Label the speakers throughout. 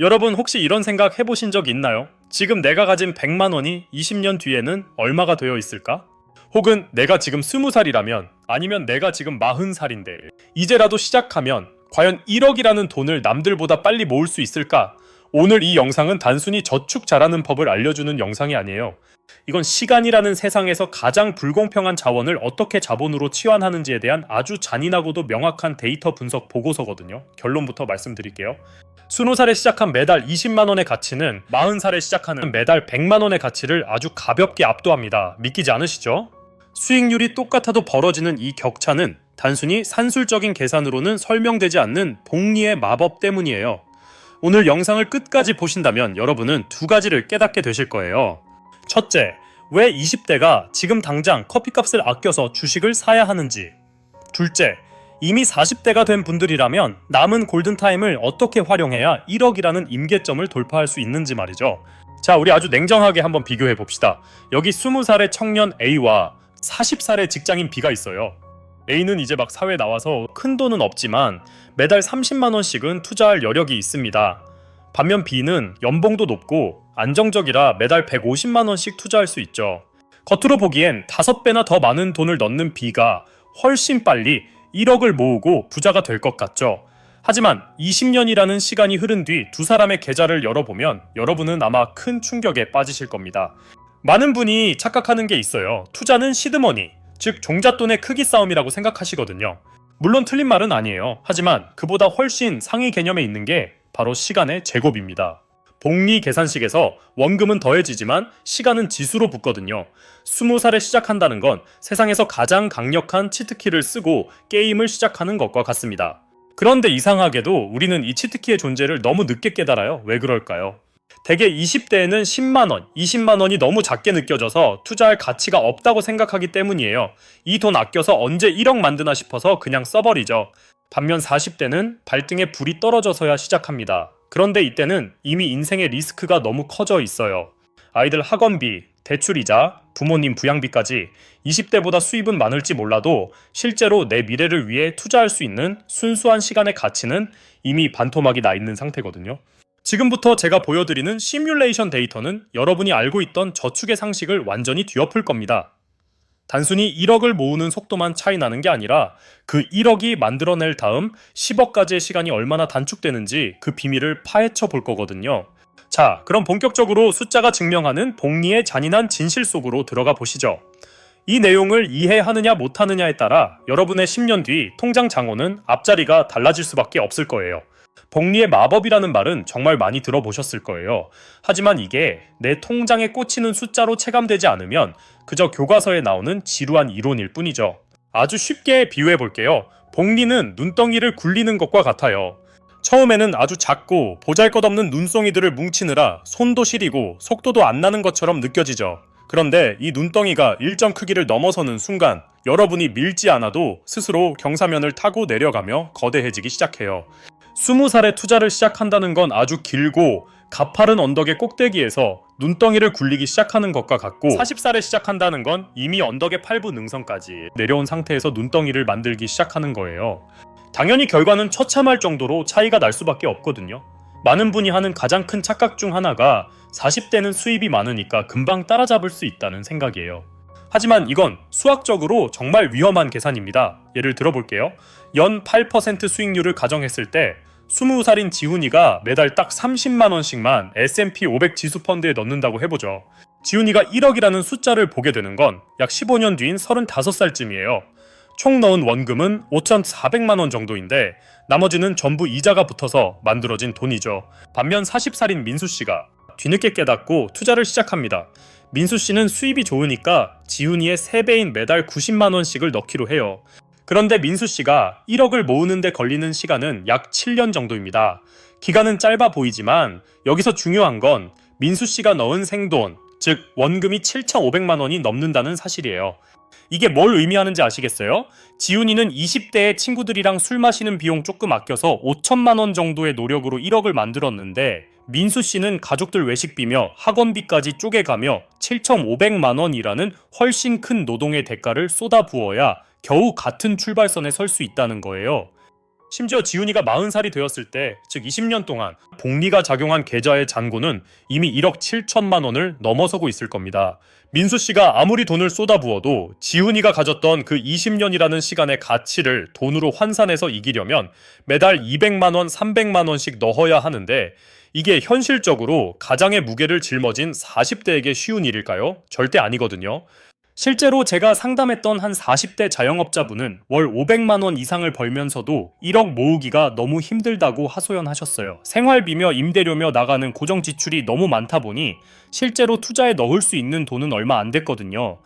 Speaker 1: 여러분 혹시 이런 생각 해보신 적 있나요? 지금 내가 가진 100만 원이 20년 뒤에는 얼마가 되어 있을까? 혹은 내가 지금 20살이라면 아니면 내가 지금 40살인데 이제라도 시작하면 과연 1억이라는 돈을 남들보다 빨리 모을 수 있을까? 오늘 이 영상은 단순히 저축 잘하는 법을 알려주는 영상이 아니에요. 이건 시간이라는 세상에서 가장 불공평한 자원을 어떻게 자본으로 치환하는지에 대한 아주 잔인하고도 명확한 데이터 분석 보고서거든요. 결론부터 말씀드릴게요. 20살에 시작한 매달 20만 원의 가치는 40살에 시작하는 매달 100만 원의 가치를 아주 가볍게 압도합니다. 믿기지 않으시죠? 수익률이 똑같아도 벌어지는 이 격차는 단순히 산술적인 계산으로는 설명되지 않는 복리의 마법 때문이에요. 오늘 영상을 끝까지 보신다면 여러분은 두 가지를 깨닫게 되실 거예요. 첫째, 왜 20대가 지금 당장 커피값을 아껴서 주식을 사야 하는지. 둘째, 이미 40대가 된 분들이라면 남은 골든타임을 어떻게 활용해야 1억이라는 임계점을 돌파할 수 있는지 말이죠. 자, 우리 아주 냉정하게 한번 비교해 봅시다. 여기 20살의 청년 A와 40살의 직장인 B가 있어요. A는 이제 막 사회 나와서 큰 돈은 없지만 매달 30만 원씩은 투자할 여력이 있습니다. 반면 B는 연봉도 높고 안정적이라 매달 150만 원씩 투자할 수 있죠. 겉으로 보기엔 5배나 더 많은 돈을 넣는 B가 훨씬 빨리 1억을 모으고 부자가 될 것 같죠. 하지만 20년이라는 시간이 흐른 뒤 두 사람의 계좌를 열어보면 여러분은 아마 큰 충격에 빠지실 겁니다. 많은 분이 착각하는 게 있어요. 투자는 시드머니, 즉 종잣돈의 크기 싸움이라고 생각하시거든요. 물론 틀린 말은 아니에요. 하지만 그보다 훨씬 상위 개념에 있는 게 바로 시간의 제곱입니다. 복리 계산식에서 원금은 더해지지만 시간은 지수로 붙거든요. 20살에 시작한다는 건 세상에서 가장 강력한 치트키를 쓰고 게임을 시작하는 것과 같습니다. 그런데 이상하게도 우리는 이 치트키의 존재를 너무 늦게 깨달아요. 왜 그럴까요? 대개 20대에는 10만 원, 20만 원이 너무 작게 느껴져서 투자할 가치가 없다고 생각하기 때문이에요. 이 돈 아껴서 언제 1억 만드나 싶어서 그냥 써버리죠. 반면 40대는 발등에 불이 떨어져서야 시작합니다. 그런데 이때는 이미 인생의 리스크가 너무 커져 있어요. 아이들 학원비, 대출이자, 부모님 부양비까지 20대보다 수입은 많을지 몰라도 실제로 내 미래를 위해 투자할 수 있는 순수한 시간의 가치는 이미 반토막이 나 있는 상태거든요. 지금부터 제가 보여드리는 시뮬레이션 데이터는 여러분이 알고 있던 저축의 상식을 완전히 뒤엎을 겁니다. 단순히 1억을 모으는 속도만 차이 나는 게 아니라 그 1억이 만들어낼 다음 10억까지의 시간이 얼마나 단축되는지 그 비밀을 파헤쳐 볼 거거든요. 자, 그럼 본격적으로 숫자가 증명하는 복리의 잔인한 진실 속으로 들어가 보시죠. 이 내용을 이해하느냐 못하느냐에 따라 여러분의 10년 뒤 통장 장원은 앞자리가 달라질 수밖에 없을 거예요. 복리의 마법이라는 말은 정말 많이 들어보셨을 거예요. 하지만 이게 내 통장에 꽂히는 숫자로 체감되지 않으면 그저 교과서에 나오는 지루한 이론일 뿐이죠. 아주 쉽게 비유해 볼게요. 복리는 눈덩이를 굴리는 것과 같아요. 처음에는 아주 작고 보잘것없는 눈송이들을 뭉치느라 손도 시리고 속도도 안 나는 것처럼 느껴지죠. 그런데 이 눈덩이가 일정 크기를 넘어서는 순간 여러분이 밀지 않아도 스스로 경사면을 타고 내려가며 거대해지기 시작해요. 20살에 투자를 시작한다는 건 아주 길고 가파른 언덕의 꼭대기에서 눈덩이를 굴리기 시작하는 것과 같고 40살에 시작한다는 건 이미 언덕의 8부 능선까지 내려온 상태에서 눈덩이를 만들기 시작하는 거예요. 당연히 결과는 처참할 정도로 차이가 날 수밖에 없거든요. 많은 분이 하는 가장 큰 착각 중 하나가 40대는 수입이 많으니까 금방 따라잡을 수 있다는 생각이에요. 하지만 이건 수학적으로 정말 위험한 계산입니다. 예를 들어볼게요. 연 8% 수익률을 가정했을 때 20살인 지훈이가 매달 딱 30만 원씩만 S&P 500 지수 펀드에 넣는다고 해보죠. 지훈이가 1억이라는 숫자를 보게 되는 건 약 15년 뒤인 35살쯤이에요. 총 넣은 원금은 5,400만 원 정도인데 나머지는 전부 이자가 붙어서 만들어진 돈이죠. 반면 40살인 민수 씨가 뒤늦게 깨닫고 투자를 시작합니다. 민수 씨는 수입이 좋으니까 지훈이의 3배인 매달 90만 원씩을 넣기로 해요. 그런데 민수 씨가 1억을 모으는데 걸리는 시간은 약 7년 정도입니다. 기간은 짧아 보이지만 여기서 중요한 건 민수 씨가 넣은 생돈, 즉 원금이 7,500만 원이 넘는다는 사실이에요. 이게 뭘 의미하는지 아시겠어요? 지훈이는 20대의 친구들이랑 술 마시는 비용 조금 아껴서 5천만 원 정도의 노력으로 1억을 만들었는데 민수 씨는 가족들 외식비며 학원비까지 쪼개가며 7,500만 원이라는 훨씬 큰 노동의 대가를 쏟아부어야 겨우 같은 출발선에 설 수 있다는 거예요. 심지어 지훈이가 40살이 되었을 때, 즉 20년 동안 복리가 작용한 계좌의 잔고는 이미 1억 7천만 원을 넘어서고 있을 겁니다. 민수 씨가 아무리 돈을 쏟아부어도 지훈이가 가졌던 그 20년이라는 시간의 가치를 돈으로 환산해서 이기려면 매달 200만 원, 300만 원씩 넣어야 하는데 이게 현실적으로 가장의 무게를 짊어진 40대에게 쉬운 일일까요? 절대 아니거든요. 실제로 제가 상담했던 한 40대 자영업자분은 월 500만 원 이상을 벌면서도 1억 모으기가 너무 힘들다고 하소연하셨어요. 생활비며 임대료며 나가는 고정 지출이 너무 많다 보니 실제로 투자에 넣을 수 있는 돈은 얼마 안 됐거든요.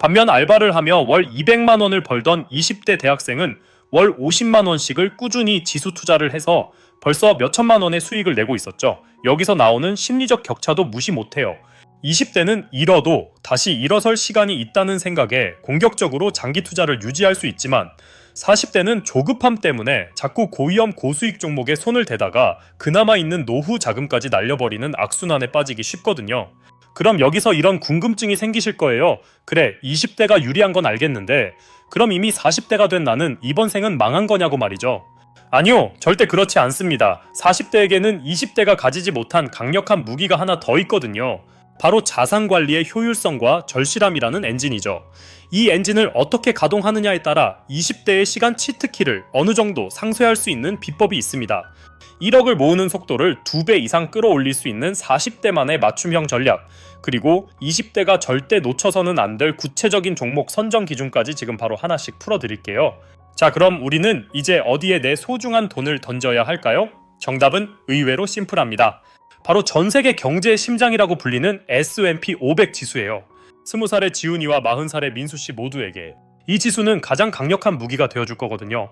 Speaker 1: 반면 알바를 하며 월 200만 원을 벌던 20대 대학생은 월 50만 원씩을 꾸준히 지수 투자를 해서 벌써 몇 천만 원의 수익을 내고 있었죠. 여기서 나오는 심리적 격차도 무시 못해요. 20대는 잃어도 다시 일어설 시간이 있다는 생각에 공격적으로 장기 투자를 유지할 수 있지만 40대는 조급함 때문에 자꾸 고위험 고수익 종목에 손을 대다가 그나마 있는 노후 자금까지 날려버리는 악순환에 빠지기 쉽거든요. 그럼 여기서 이런 궁금증이 생기실 거예요. 그래, 20대가 유리한 건 알겠는데, 그럼 이미 40대가 된 나는 이번 생은 망한 거냐고 말이죠. 아니요, 절대 그렇지 않습니다. 40대에게는 20대가 가지지 못한 강력한 무기가 하나 더 있거든요. 바로 자산 관리의 효율성과 절실함이라는 엔진이죠. 이 엔진을 어떻게 가동하느냐에 따라 20대의 시간 치트키를 어느 정도 상쇄할 수 있는 비법이 있습니다. 1억을 모으는 속도를 2배 이상 끌어올릴 수 있는 40대만의 맞춤형 전략, 그리고 20대가 절대 놓쳐서는 안 될 구체적인 종목 선정 기준까지 지금 바로 하나씩 풀어드릴게요. 자, 그럼 우리는 이제 어디에 내 소중한 돈을 던져야 할까요? 정답은 의외로 심플합니다. 바로 전 세계 경제의 심장이라고 불리는 S&P 500 지수예요. 20살의 지훈이와 40살의 민수 씨 모두에게 이 지수는 가장 강력한 무기가 되어줄 거거든요.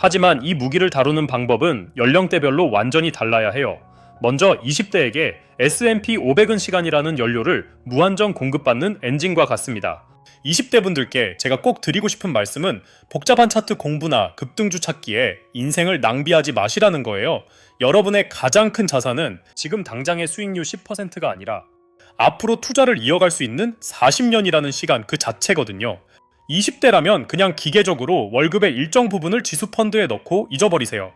Speaker 1: 하지만 이 무기를 다루는 방법은 연령대별로 완전히 달라야 해요. 먼저 20대에게 S&P 500은 시간이라는 연료를 무한정 공급받는 엔진과 같습니다. 20대 분들께 제가 꼭 드리고 싶은 말씀은 복잡한 차트 공부나 급등주 찾기에 인생을 낭비하지 마시라는 거예요. 여러분의 가장 큰 자산은 지금 당장의 수익률 10%가 아니라 앞으로 투자를 이어갈 수 있는 40년이라는 시간 그 자체거든요. 20대라면 그냥 기계적으로 월급의 일정 부분을 지수 펀드에 넣고 잊어버리세요.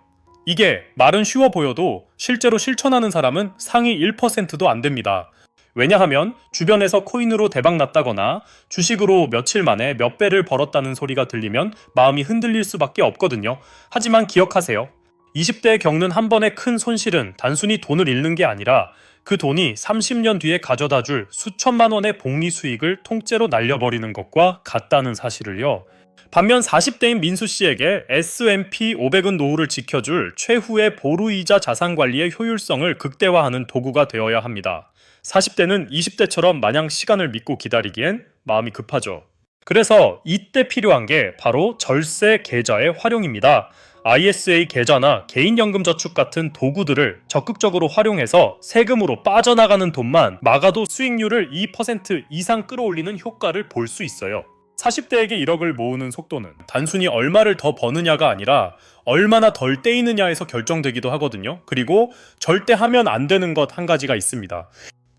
Speaker 1: 이게 말은 쉬워 보여도 실제로 실천하는 사람은 상위 1%도 안 됩니다. 왜냐하면 주변에서 코인으로 대박 났다거나 주식으로 며칠 만에 몇 배를 벌었다는 소리가 들리면 마음이 흔들릴 수밖에 없거든요. 하지만 기억하세요. 20대에 겪는 한 번의 큰 손실은 단순히 돈을 잃는 게 아니라 그 돈이 30년 뒤에 가져다 줄 수천만 원의 복리 수익을 통째로 날려버리는 것과 같다는 사실을요. 반면 40대인 민수 씨에게 S&P 500은 노후를 지켜줄 최후의 보루이자 자산 관리의 효율성을 극대화하는 도구가 되어야 합니다. 40대는 20대처럼 마냥 시간을 믿고 기다리기엔 마음이 급하죠. 그래서 이때 필요한 게 바로 절세 계좌의 활용입니다. ISA 계좌나 개인연금 저축 같은 도구들을 적극적으로 활용해서 세금으로 빠져나가는 돈만 막아도 수익률을 2% 이상 끌어올리는 효과를 볼 수 있어요. 40대에게 1억을 모으는 속도는 단순히 얼마를 더 버느냐가 아니라 얼마나 덜 떼이느냐에서 결정되기도 하거든요. 그리고 절대 하면 안 되는 것 한 가지가 있습니다.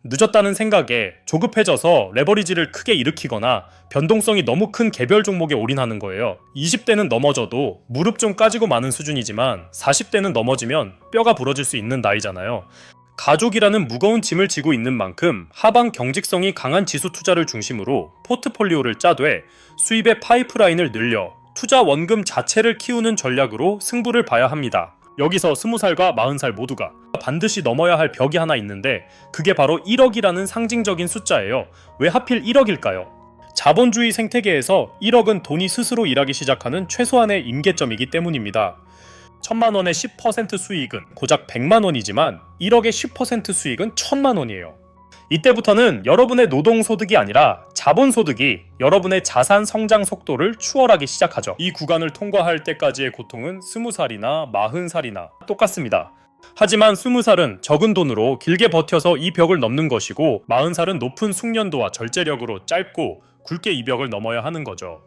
Speaker 1: 늦었다는 생각에 조급해져서 레버리지를 크게 일으키거나 변동성이 너무 큰 개별 종목에 올인하는 거예요. 20대는 넘어져도 무릎 좀 까지고 마는 수준이지만 40대는 넘어지면 뼈가 부러질 수 있는 나이잖아요. 가족이라는 무거운 짐을 지고 있는 만큼 하방 경직성이 강한 지수 투자를 중심으로 포트폴리오를 짜되 수입의 파이프라인을 늘려 투자 원금 자체를 키우는 전략으로 승부를 봐야 합니다. 여기서 20살과 40살 모두가 반드시 넘어야 할 벽이 하나 있는데 그게 바로 1억이라는 상징적인 숫자예요. 왜 하필 1억일까요? 자본주의 생태계에서 1억은 돈이 스스로 일하기 시작하는 최소한의 임계점이기 때문입니다. 천만 원의 10% 수익은 고작 100만 원이지만 1억의 10% 수익은 천만 원이에요. 이때부터는 여러분의 노동 소득이 아니라 자본 소득이 여러분의 자산 성장 속도를 추월하기 시작하죠. 이 구간을 통과할 때까지의 고통은 20살이나 40살이나 똑같습니다. 하지만 20살은 적은 돈으로 길게 버텨서 이 벽을 넘는 것이고 40살은 높은 숙련도와 절제력으로 짧고 굵게 이 벽을 넘어야 하는 거죠.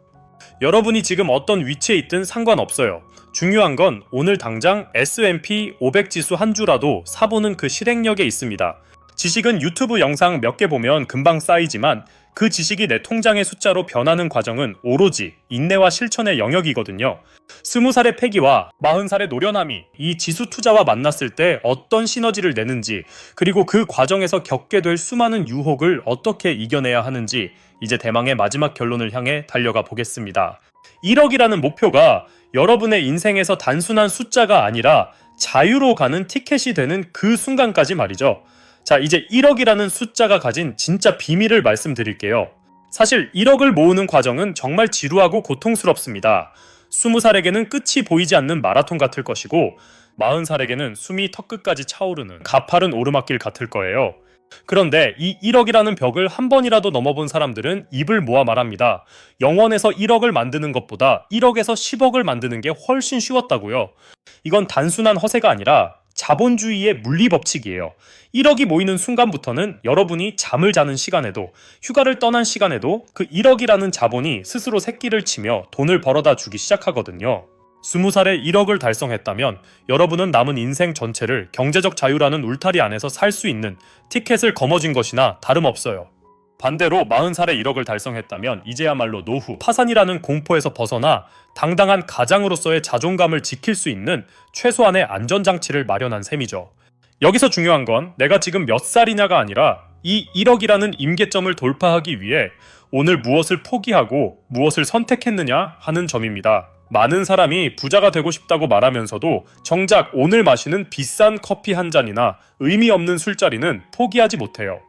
Speaker 1: 여러분이 지금 어떤 위치에 있든 상관없어요. 중요한 건 오늘 당장 S&P 500 지수 한 주라도 사보는 그 실행력에 있습니다. 지식은 유튜브 영상 몇 개 보면 금방 쌓이지만 그 지식이 내 통장의 숫자로 변하는 과정은 오로지 인내와 실천의 영역이거든요. 스무 살의 패기와 마흔 살의 노련함이 이 지수 투자와 만났을 때 어떤 시너지를 내는지 그리고 그 과정에서 겪게 될 수많은 유혹을 어떻게 이겨내야 하는지 이제 대망의 마지막 결론을 향해 달려가 보겠습니다. 1억이라는 목표가 여러분의 인생에서 단순한 숫자가 아니라 자유로 가는 티켓이 되는 그 순간까지 말이죠. 자, 이제 1억이라는 숫자가 가진 진짜 비밀을 말씀드릴게요. 사실 1억을 모으는 과정은 정말 지루하고 고통스럽습니다. 20살에게는 끝이 보이지 않는 마라톤 같을 것이고 40살에게는 숨이 턱끝까지 차오르는 가파른 오르막길 같을 거예요. 그런데 이 1억이라는 벽을 한 번이라도 넘어본 사람들은 입을 모아 말합니다. 영원에서 1억을 만드는 것보다 1억에서 10억을 만드는 게 훨씬 쉬웠다고요. 이건 단순한 허세가 아니라 자본주의의 물리 법칙이에요. 1억이 모이는 순간부터는 여러분이 잠을 자는 시간에도 휴가를 떠난 시간에도 그 1억이라는 자본이 스스로 새끼를 치며 돈을 벌어다 주기 시작하거든요. 20살에 1억을 달성했다면 여러분은 남은 인생 전체를 경제적 자유라는 울타리 안에서 살 수 있는 티켓을 거머쥔 것이나 다름없어요. 반대로 40살에 1억을 달성했다면 이제야말로 노후, 파산이라는 공포에서 벗어나 당당한 가장으로서의 자존감을 지킬 수 있는 최소한의 안전장치를 마련한 셈이죠. 여기서 중요한 건 내가 지금 몇 살이냐가 아니라 이 1억이라는 임계점을 돌파하기 위해 오늘 무엇을 포기하고 무엇을 선택했느냐 하는 점입니다. 많은 사람이 부자가 되고 싶다고 말하면서도 정작 오늘 마시는 비싼 커피 한 잔이나 의미 없는 술자리는 포기하지 못해요.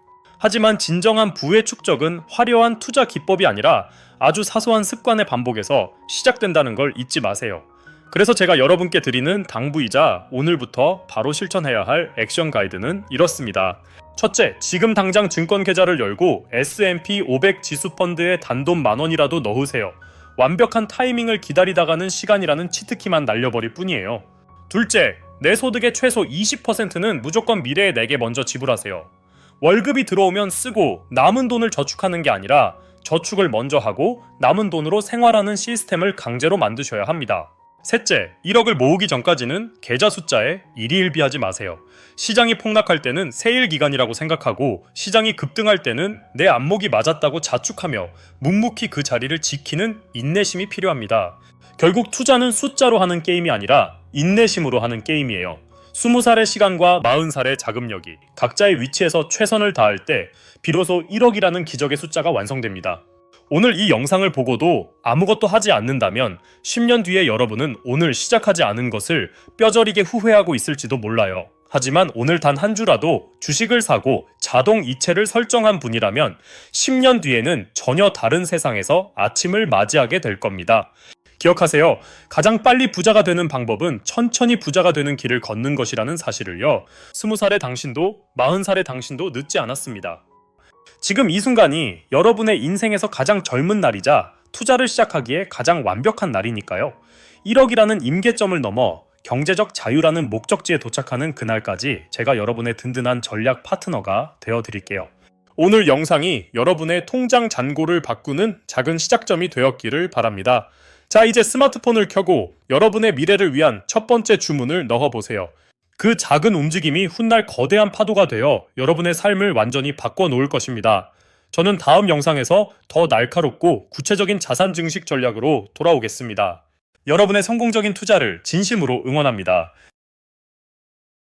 Speaker 1: 하지만 진정한 부의 축적은 화려한 투자 기법이 아니라 아주 사소한 습관의 반복에서 시작된다는 걸 잊지 마세요. 그래서 제가 여러분께 드리는 당부이자 오늘부터 바로 실천해야 할 액션 가이드는 이렇습니다. 첫째, 지금 당장 증권 계좌를 열고 S&P 500 지수 펀드에 단돈 만 원이라도 넣으세요. 완벽한 타이밍을 기다리다가는 시간이라는 치트키만 날려버릴 뿐이에요. 둘째, 내 소득의 최소 20%는 무조건 미래에 내게 먼저 지불하세요. 월급이 들어오면 쓰고 남은 돈을 저축하는 게 아니라 저축을 먼저 하고 남은 돈으로 생활하는 시스템을 강제로 만드셔야 합니다. 셋째, 1억을 모으기 전까지는 계좌 숫자에 일희일비하지 마세요. 시장이 폭락할 때는 세일 기간이라고 생각하고 시장이 급등할 때는 내 안목이 맞았다고 자축하며 묵묵히 그 자리를 지키는 인내심이 필요합니다. 결국 투자는 숫자로 하는 게임이 아니라 인내심으로 하는 게임이에요. 20살의 시간과 40살의 자금력이 각자의 위치에서 최선을 다할 때 비로소 1억이라는 기적의 숫자가 완성됩니다. 오늘 이 영상을 보고도 아무것도 하지 않는다면 10년 뒤에 여러분은 오늘 시작하지 않은 것을 뼈저리게 후회하고 있을지도 몰라요. 하지만 오늘 단 한 주라도 주식을 사고 자동 이체를 설정한 분이라면 10년 뒤에는 전혀 다른 세상에서 아침을 맞이하게 될 겁니다. 기억하세요. 가장 빨리 부자가 되는 방법은 천천히 부자가 되는 길을 걷는 것이라는 사실을요. 20살의 당신도 40살의 당신도 늦지 않았습니다. 지금 이 순간이 여러분의 인생에서 가장 젊은 날이자 투자를 시작하기에 가장 완벽한 날이니까요. 1억이라는 임계점을 넘어 경제적 자유라는 목적지에 도착하는 그날까지 제가 여러분의 든든한 전략 파트너가 되어 드릴게요. 오늘 영상이 여러분의 통장 잔고를 바꾸는 작은 시작점이 되었기를 바랍니다. 자, 이제 스마트폰을 켜고 여러분의 미래를 위한 첫 번째 주문을 넣어보세요. 그 작은 움직임이 훗날 거대한 파도가 되어 여러분의 삶을 완전히 바꿔 놓을 것입니다. 저는 다음 영상에서 더 날카롭고 구체적인 자산 증식 전략으로 돌아오겠습니다. 여러분의 성공적인 투자를 진심으로 응원합니다.